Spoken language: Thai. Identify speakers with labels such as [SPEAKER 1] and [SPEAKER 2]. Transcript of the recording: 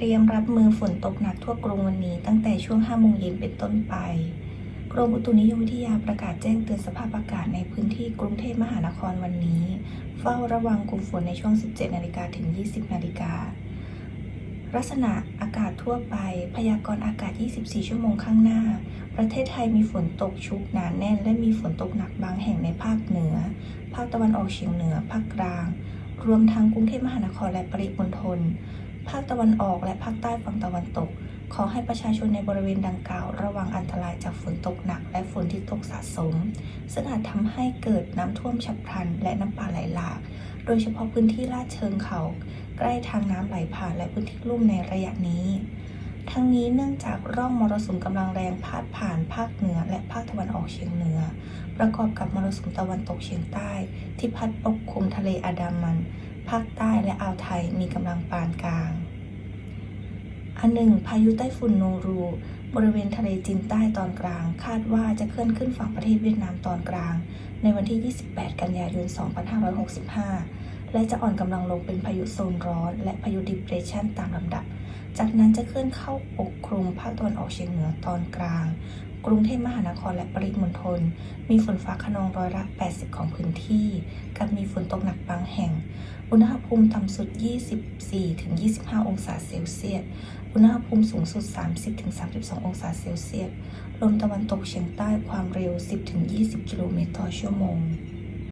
[SPEAKER 1] เตรียมรับมือฝนตกหนักทั่วกรุงวันนี้ ตั้งแต่ช่วง 5 โมงเย็นเป็นต้นไป กรมอุตุนิยมวิทยาประกาศแจ้งเตือนสภาพอากาศในพื้นที่กรุงเทพมหานครวันนี้ เฝ้าระวังกลุ่มฝนในช่วง 17 นาฬิกาถึง 20 นาฬิกาลักษณะอากาศทั่วไป พยากรณ์อากาศ 24 ชั่วโมงข้างหน้า ประเทศไทยมีฝนตกชุกหนาแน่น และมีฝนตกหนักบางแห่งในภาคเหนือ ภาคตะวันออกเฉียงเหนือ ภาคกลาง รวมทั้งกรุงเทพมหานครและปริมณฑล ภาคตะวันออกและภาคใต้ฝั่งตะวันตก ขอให้ประชาชนในบริเวณดังกล่าว ระวังอันตรายจากฝนตกหนัก และฝนที่ตกสะสม ซึ่งอาจทำให้เกิดน้ำท่วมฉับพลัน และน้ำป่าไหลหลาก โดยเฉพาะพื้นที่ลาดเชิงเขา ใกล้ทางน้ำไหลผ่านและพื้นที่ลุ่มในระยะนี้ทั้งนี้เนื่องจากร่องมรสุมกำลังแรงพาดผ่านภาคเหนือและภาคตะวันออกเฉียงเหนือ ประกอบกับมรสุมตะวันตกเฉียงใต้ ที่พัดปกคลุมทะเลอันดามัน ภาคใต้และอ่าวไทยมีกำลังปานกลาง อันหนึ่ง พายุไต้ฝุ่นโนรู บริเวณทะเลจีนใต้ตอนกลาง คาดว่าจะเคลื่อนขึ้นฝั่งประเทศเวียดนามตอนกลาง ในวันที่ 28 กันยายน 2565 และจะอ่อนกำลังลงเป็นพายุโซนร้อน และพายุดิเพรสชันตามลำดับ จากนั้นจะเคลื่อนเข้าปกคลุมภาคตะวันออกเฉียงเหนือตอนกลาง กรุงเทพมหานครและปริมณฑลมีฝนฟ้าขนองร้อยละ 80 ของพื้นที่ กับมีฝนตกหนักบางแห่ง อุณหภูมิต่ำสุด 24-25 องศาเซลเซียส อุณหภูมิสูงสุด 30-32 องศาเซลเซียส ลมตะวันตกเฉียงใต้ความเร็ว 10-20 กิโลเมตรต่อชั่วโมง